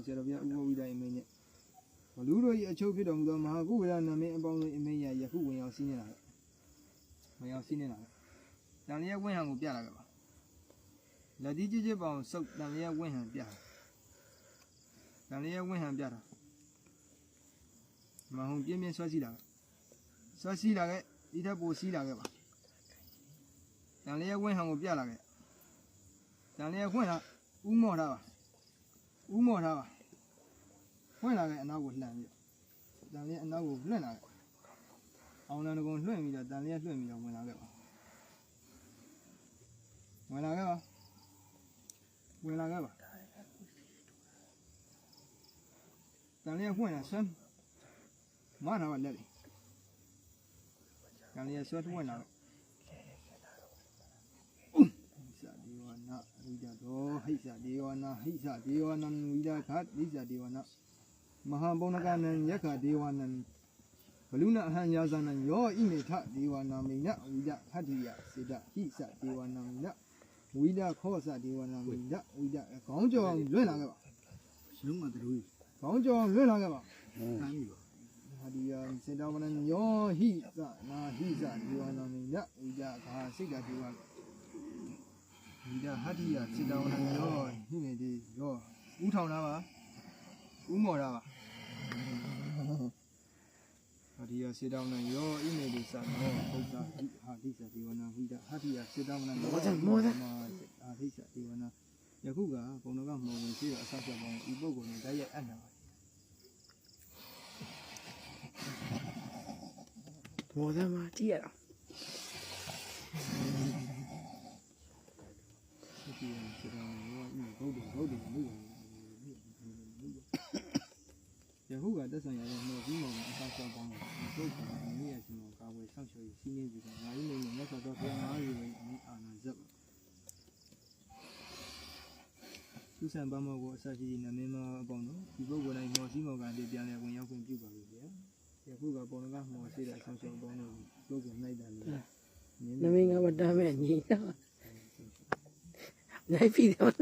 တော်ဆရာတော်ဘုရားဥပဝိဒအမင်းနဲ့ဘလူတို့၏အချုပ်ဖြစ်တော်မူသောမဟာကုဝေဒနာမင်းအပေါင်းတို့အမင်းရယခုဝင်ရောက်စီးနေတာဝင်ရောက်စီးနေတာတန်လျက်ဝင်းဟံကိုပြလာခဲ့ပါလက်ဒီကြည့်ကြည့်ပေါအောင်စုပ်တန်လျက်ဝင်းဟံပြတန်လျက်ဝင်းဟံပြတာမဟုံပြင်းပြင်းဆွဲစီးလာခဲ့ဆွဲစီးလာခဲ့ဒီထက်ပိုစီးလာခဲ့ပါတန်လျက်ဝင်းဟံကိုပြလာခဲ့တန်လျက်ဝင်းဟံဥမော့ထားပါ ဥမော့ထားပါဖွင့်လာတဲ့အနောက်ကိုလှန်ပြီးတန်လေးအနောက်ကိုလွှင့်လာခဲ့အောင်လန်တကုံလွှင့်ပြီးတော့တန်လေးလွှင့်ပြီးတော့ဝင်လာခဲ့ပါဝင်လာခဲ့ပါဝင်လာခဲ့ပါတန်လေးဖွင့်လာဆွမ်းမနာပါလက်လေးတန်လေးဆွဲထွင့်လာခဲ့ဟိစဒေဝနာဝိဒတောဟိ စဒေဝနာဟိစဒေဝနာဝိဒခတ်ဟိစဒေဝနာမဟာဘုံနကနံယက္ခဒေဝနံဘလူနာအဟံယာဇနံယောဣမေထဒေဝနာမိနဝိဒဟတ္တိယစေတဟိစဒေဝနာမိနဝိဒခောစဒေဝနာမိနဝိဒခေါင်းကြောင်လွင့်လာခဲ့ပါလုံးဝတူခေါင်းကြောင်လွင့်လာခဲ့ပါတန်းပြီပါဟတ္တိယစေတဝနံယောဟိစနာဟိစဒေဝနာမိနဝိဒခာစိတ်တဒေဝဝိ ဒဟတ္တိယစေတဝနံယောဟိမေတိယောဥထောင်တာပါဥမော်တာပါဟာဒီယစေတောင်းနံယောဣမေတိသနောဘုဒ္ဓဟိဟာဒိသဒေဝနာဟိဒဟာဒီယစေတောင်းနံမောဇမောဇအာဒိသဒေဝနာယခုကဘုံတော်ကမောဝင်ရှိတော့အဆောက်အပေါင်းဤပုဂ္ဂိုလ်နဲ့တိုက်ရိုက်အပ်နာပါမော်သားမှာကြည့်ရအောင်ဒီဒီစေတောင်းနံ ယောဣမေဘုဒ္ဓဘုဒ္ဓမိဘယခုကတက်ဆိုင်ရတဲ့မောပြီးမောအဆောက်အပေါင်းကိုပုဂ္ဂိုလ်နဲ့မိရဲ့စီမောကာဝယ်ဆောက်ရှောက်ရေးစီးနေပြီးတော့ငါးရင်းနေနဲ့မြတ်စွာဘုရားငါးရင်းနဲ့အာနာဇတ်ပါသူဆံပမောကိုအစရှိသည့်နာမည်မအပေါင်းတို့ဒီပုဂ္ဂိုလ်တိုင်းမော်စီမော်ကန်တည်ပြန်လဲဝင်ရောက်ခွင့်ပြုပါပြီဗျာယခုကပုံကမော်စီတဲ့အဆောင်ရှောက်အပေါင်းတို့ပုဂ္ဂိုလ်၌တန်တယ်နမင်းကမတမ်းမဲ့ညီတော့ နိုင်ပြီတော့